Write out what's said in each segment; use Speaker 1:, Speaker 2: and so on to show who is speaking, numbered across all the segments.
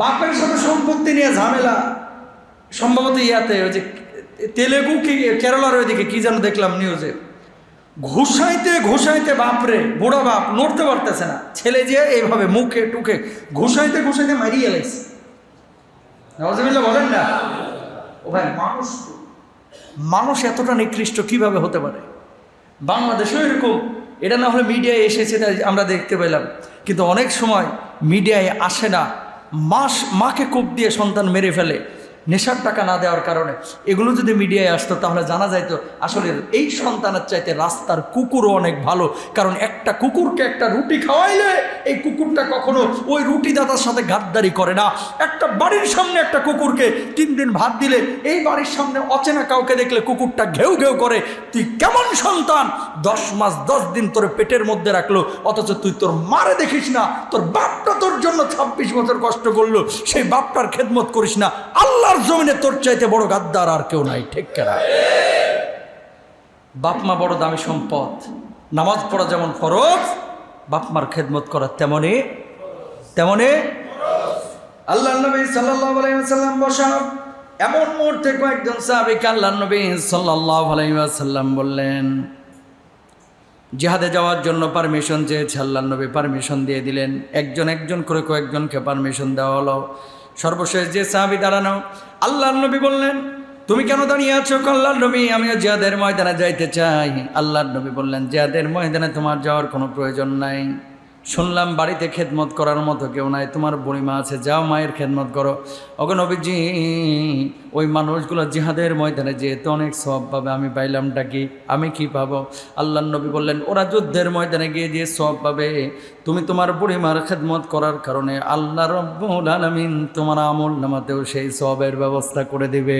Speaker 1: বাপের সাথে সম্পত্তি নিয়ে ঝামেলা, সম্ভবত ইয়াতে ওই যে তেলেগু কি, কেরলার ওইদিকে কি যেন দেখলাম নিউজে ঘুষাইতে ঘুষাইতে বাপরে, বুড়া বাপ নড়তে পারতেছে না। ছেলে যে এইভাবে মুখে টুকে ঘুষাইতে ঘুষাইতে মারিয়ে এলাইছে নওয়াজবিল্লা বলেন না? ও ভাই, মানুষ মানুষ এতটা নিকৃষ্ট কীভাবে হতে পারে? বাংলাদেশেও এরকম এটা না হলে মিডিয়ায় এসেছে আমরা দেখতে পেলাম। কিন্তু অনেক সময় মিডিয়ায় আসে না। মাস, মাকে কূপ দিয়ে সন্তান মেরে ফেলে, নেশার টাকা না দেওয়ার কারণে। এগুলো যদি মিডিয়ায় আসতো, তাহলে জানা যাইতো, আসলে এই সন্তানের চাইতে রাস্তার কুকুরও অনেক ভালো। কারণ একটা কুকুরকে একটা রুটি খাওয়াইলে, এই কুকুরটা কখনো ওই রুটি দাদার সাথে ঘাটদারি করে না। একটা বাড়ির সামনে একটা কুকুরকে তিন দিন ভাত দিলে, এই বাড়ির সামনে অচেনা কাউকে দেখলে কুকুরটা ঘেউ ঘেউ করে, তুই কেমন সন্তান দশ মাস, দশ দিন তোর পেটের মধ্যে রাখল, অথচ তুই তোর মারে দেখিস না, তোর বাপটা তোর জন্য ছাব্বিশ বছর কষ্ট করল, সেই বাপটার খেদমত করিস না, আল্লাহর জমিনে তোর চাইতে বড় গাদ্দার আর কেউ নাই, ঠিক কেনা? বাপ মা বড় দামি সম্পদ, নামাজ পড়া যেমন ফরজ, বাপ মার খেদমত করা তেমনই তেমনই আল্লাহ নবী আলাইহি ওয়াসাল্লাম বসা এমন মুহূর্তে কয়েকজন সাহাবীকে আল্লাহ নবী আলাইহি বললেন, জিহাদে যাওয়ার জন্য পারমিশন চেয়েছে আল্লাহ নবী পারমিশন দিয়ে দিলেন। একজন একজন করে কয়েকজনকে পারমিশন দেওয়া হলো। সর্বশেষ যে সাহাবি দাঁড়ানো আল্লাহ নবী বললেন, তুমি কেন দাঁড়িয়ে আছো আল্লাহ নবী? আমিও জিহাদের ময়দানে যাইতে চাই। আল্লাহ নবী বললেন, জিহাদের ময়দানে তোমার যাওয়ার কোনো প্রয়োজন নাই। শুনলাম বাড়িতে খেদমত করার মতো কেউ নাই, তোমার বুড়িমা আছে, যাও মায়ের খেদমত করো। ওগো নবীজি, ওই মানুষগুলো জিহাদের ময়দানে যেহেতু অনেক সব পাবে, আমি পাইলামটা কি? আমি কি পাবো? আল্লাহ নবী বললেন, ওরা যুদ্ধের ময়দানে গিয়ে যে সব পাবে, তুমি তোমার বুড়িমার খেদমত করার কারণে আল্লাহ রব্বুল আলমিন তোমার আমল নামাতেও সেই সবের ব্যবস্থা করে দিবে।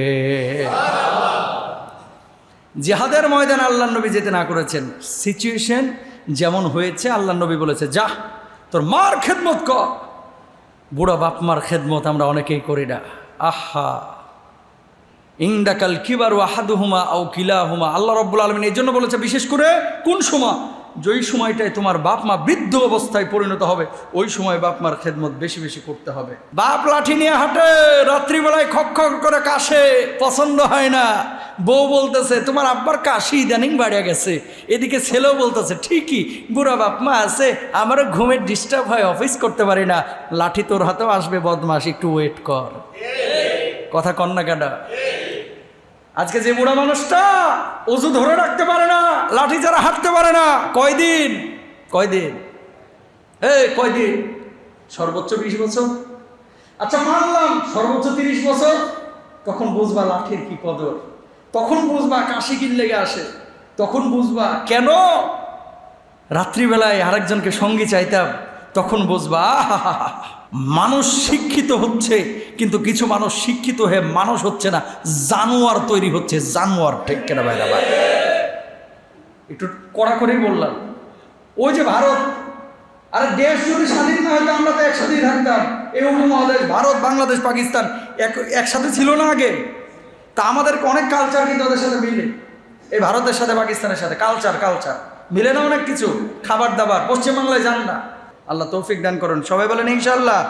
Speaker 1: জিহাদের ময়দানে আল্লাহ নবী যেতে না করেছেন। সিচুয়েশন যেমন হয়েছে, আল্লাহ নবী বলেছে, যা, তোর মার খেদমত কর। বুড়া বাপ মার খেদমত আমরা অনেকেই করি না। আহা। ইংদাকাল কিবার ও আও কিলাহুমা। আল্লাহ রব্বুল আলমিন এই জন্য বলেছে, বিশেষ করে কোন সময়? যেই সময়টায় তোমার বাপ মা বৃদ্ধ অবস্থায় পরিণত হবে, ওই সময় বাপ মার খেদমত বেশি বেশি করতে হবে। বাপ লাঠি নিয়ে হাঁটে, রাত্রিবেলায় খক খক করে কাশে, পছন্দ হয় না। বউ বলতেছে, তোমার আব্বার কাশি ইদানিং বাড়িয়ে গেছে। এদিকে ছেলেও বলতেছে, ঠিকই, বুড়া বাপমা আছে, আমারও ঘুমের ডিস্টার্ব হয় অফিস করতে পারি না। লাঠি তোর হাতেও আসবে বদমাস একটু ওয়েট কর। কথা কন না কেডা আজকে যে বুড়া মানুষটা অজু ধরে রাখতে পারে না, লাঠি ছাড়া হাঁটতে পারে না, কয়দিন? কয়দিন? এ কয়দিন? সর্বোচ্চ বিশ বছর? আচ্ছা মানলাম সর্বোচ্চ তিরিশ বছর। তখন বুঝবা লাঠির কি কদর? তখন বুঝবা কাশি কিন লেগে আসে। তখন বুঝবা, কেন? রাত্রিবেলায় আরেকজনকে সঙ্গী চাইতাম, তখন বুঝবা মানুষ শিক্ষিত হচ্ছে, কিন্তু কিছু মানুষ শিক্ষিত হয়ে মানুষ হচ্ছে না, জানোয়ার তৈরি হচ্ছে, জানোয়ার ঠিক কেনা ভাইরা ভাই? একটু কড়া করেই বললাম, ওই যে ভারত, আরে দেশ যদি স্বাধীন না হতো আমরা তো একসাথেই থাকতাম। এই উপমহাদেশ, ভারত, বাংলাদেশ, পাকিস্তান, এক, একসাথে ছিল না আগে। তা আমাদেরকে অনেক কালচার কিন্তু ওদের সাথে মিলে। এই ভারতের সাথে, পাকিস্তানের সাথে কালচার কালচার মিলে না অনেক কিছু? খাবার দাবার। পশ্চিমবাংলায় যান না। আল্লাহ তৌফিক দান করুন। সবাই বলেন ইনশাল্লাহ